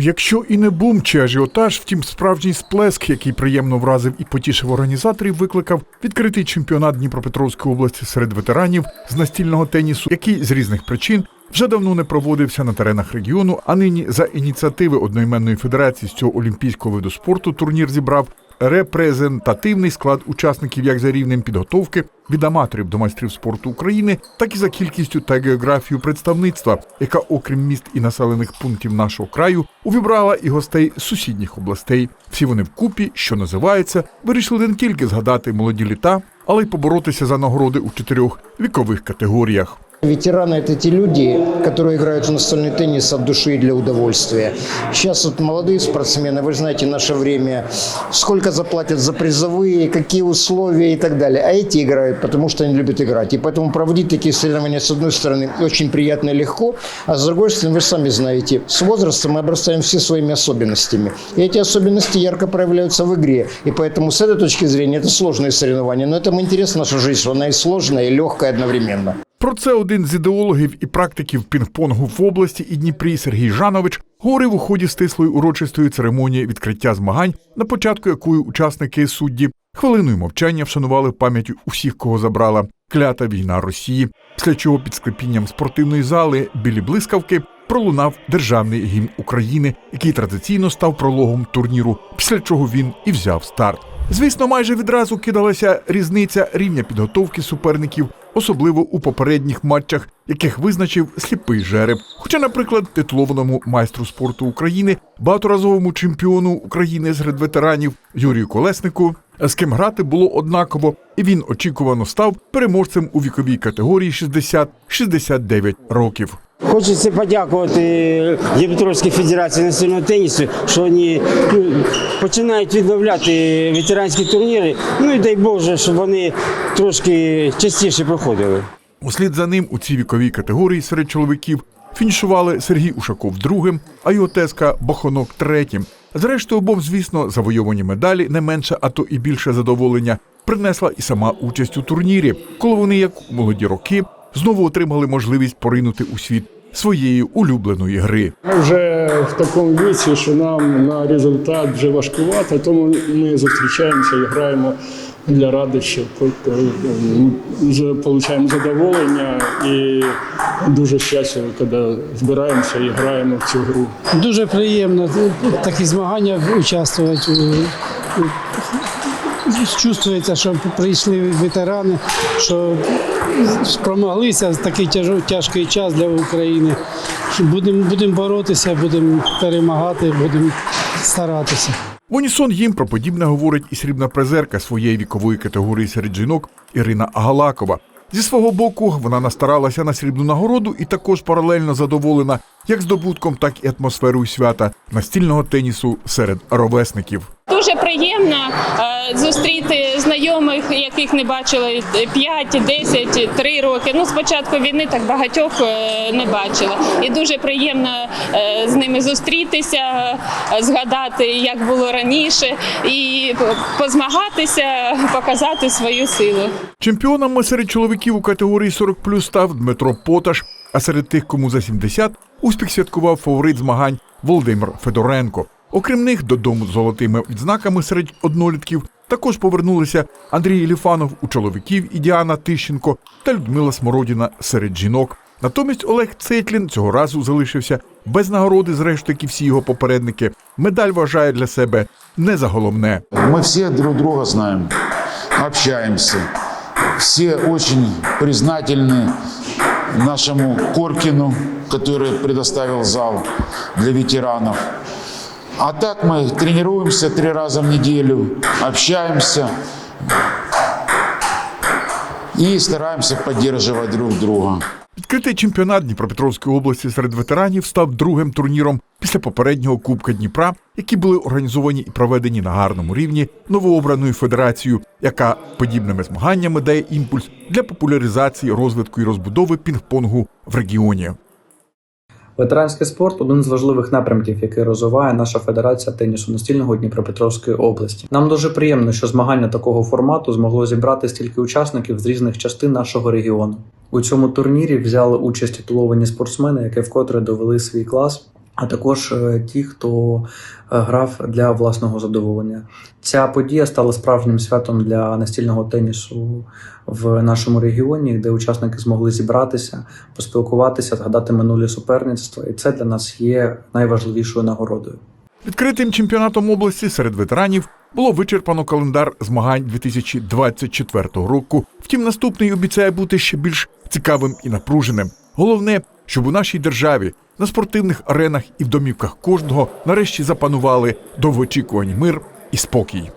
Якщо і не бум чи ажіотаж, втім справжній сплеск, який приємно вразив і потішив організаторів, викликав відкритий чемпіонат Дніпропетровської області серед ветеранів з настільного тенісу, який з різних причин вже давно не проводився на теренах регіону. А нині за ініціативи одноіменної федерації з цього олімпійського виду спорту турнір зібрав репрезентативний склад учасників як за рівнем підготовки від аматорів до майстрів спорту України, так і за кількістю та географією представництва, яка, окрім міст і населених пунктів нашого краю, увібрала і гостей сусідніх областей. Всі вони вкупі, що називається, вирішили не тільки згадати молоді літа, але й поборотися за нагороди у чотирьох вікових категоріях. Ветераны – это те люди, которые играют в настольный теннис от души и для удовольствия. Сейчас вот молодые спортсмены, вы знаете, наше время, сколько заплатят за призовые, какие условия и так далее. А эти играют, потому что они любят играть. И поэтому проводить такие соревнования, с одной стороны, очень приятно и легко, а с другой стороны, вы сами знаете, с возрастом мы обрастаем все своими особенностями. И эти особенности ярко проявляются в игре. И поэтому с этой точки зрения это сложные соревнования. Но этому интересна наша жизнь, она и сложная, и легкая одновременно. Про це один з ідеологів і практиків пінг-понгу в області і Дніпрі Сергій Жанович говорив у ході стислої урочистої церемонії відкриття змагань, на початку якої учасники судді хвилиною мовчання вшанували пам'яттю усіх, кого забрала клята війна Росії. Після чого під склепінням спортивної зали білі блискавки пролунав державний гімн України, який традиційно став прологом турніру, після чого він і взяв старт. Звісно, майже відразу кидалася різниця рівня підготовки суперників, особливо у попередніх матчах, яких визначив сліпий жереб. Хоча, наприклад, титулованому майстру спорту України, багаторазовому чемпіону України серед ветеранів Юрію Колеснику, з ким грати було однаково, і він очікувано став переможцем у віковій категорії 60-69 років. Хочеться подякувати Дніпропетровській федерації настільного тенісу, що вони ну, починають відновляти ветеранські турніри. Ну і дай Боже, щоб вони трошки частіше проходили. Услід за ним у цій віковій категорії серед чоловіків фінішували Сергій Ушаков другим, а його тезка Бохонок третім. Зрештою, обом, звісно, завойовані медалі не менше, а то і більше задоволення принесла і сама участь у турнірі, коли вони, як молоді роки, знову отримали можливість поринути у світ своєї улюбленої гри. Ми вже в такому віці, що нам на результат вже важкувато, тому ми зустрічаємося і граємо для радощів, вже отримуємо задоволення і дуже щасливі, коли збираємося і граємо в цю гру. Дуже приємно такі змагання участвувати. Чувствується, що прийшли ветерани, що спромоглися в такий тяжкий час для України. Будемо будем боротися, будемо перемагати, будемо старатися. В унісон їм про подібне говорить і срібна призерка своєї вікової категорії серед жінок Ірина Агалакова. Зі свого боку вона настаралася на срібну нагороду і також паралельно задоволена як здобутком, так і атмосферою свята настільного тенісу серед ровесників. Дуже приємно е, зустріти знайомих, яких не бачили 5, 10, 3 роки. Ну, спочатку війни так багатьох е, не бачила. І дуже приємно е, з ними зустрітися, згадати, як було раніше, і позмагатися, показати свою силу. Чемпіонами серед чоловіків у категорії 40 став Дмитро Поташ, а серед тих, кому за 70, успіх святкував фаворит змагань Володимир Федоренко. Окрім них, додому з золотими відзнаками серед однолітків також повернулися Андрій Ліфанов у чоловіків і Діана Тищенко та Людмила Смородіна серед жінок. Натомість Олег Цейтлін цього разу залишився без нагороди, зрештою, як і всі його попередники. Медаль вважає для себе не за головне. Мы все друг друга знаем, общаемся. Все очень признательны нашему Коркину, который предоставил зал для ветеранов. А так мы тренируемся три раза в неделю, общаемся и стараемся поддерживать друг друга. Відкритий чемпіонат Дніпропетровської області серед ветеранів став другим турніром після попереднього Кубка Дніпра, які були організовані і проведені на гарному рівні новообраною федерацією, яка подібними змаганнями дає імпульс для популяризації, розвитку і розбудови пінг-понгу в регіоні. Ветеранський спорт один з важливих напрямків, який розвиває наша федерація тенісу настільного Дніпропетровської області. Нам дуже приємно, що змагання такого формату змогло зібрати стільки учасників з різних частин нашого регіону. У цьому турнірі взяли участь титуловані спортсмени, які вкотре довели свій клас а також е, ті, хто е, грав для власного задоволення. Ця подія стала справжнім святом для настільного тенісу в нашому регіоні, де учасники змогли зібратися, поспілкуватися, згадати минулі суперництва, і це для нас є найважливішою нагородою. Відкритим чемпіонатом області серед ветеранів було вичерпано календар змагань 2024 року. Втім, наступний обіцяє бути ще більш цікавим і напруженим. Головне, щоб у нашій державі на спортивних аренах і в домівках кожного нарешті запанували довгоочікувані мир і спокій.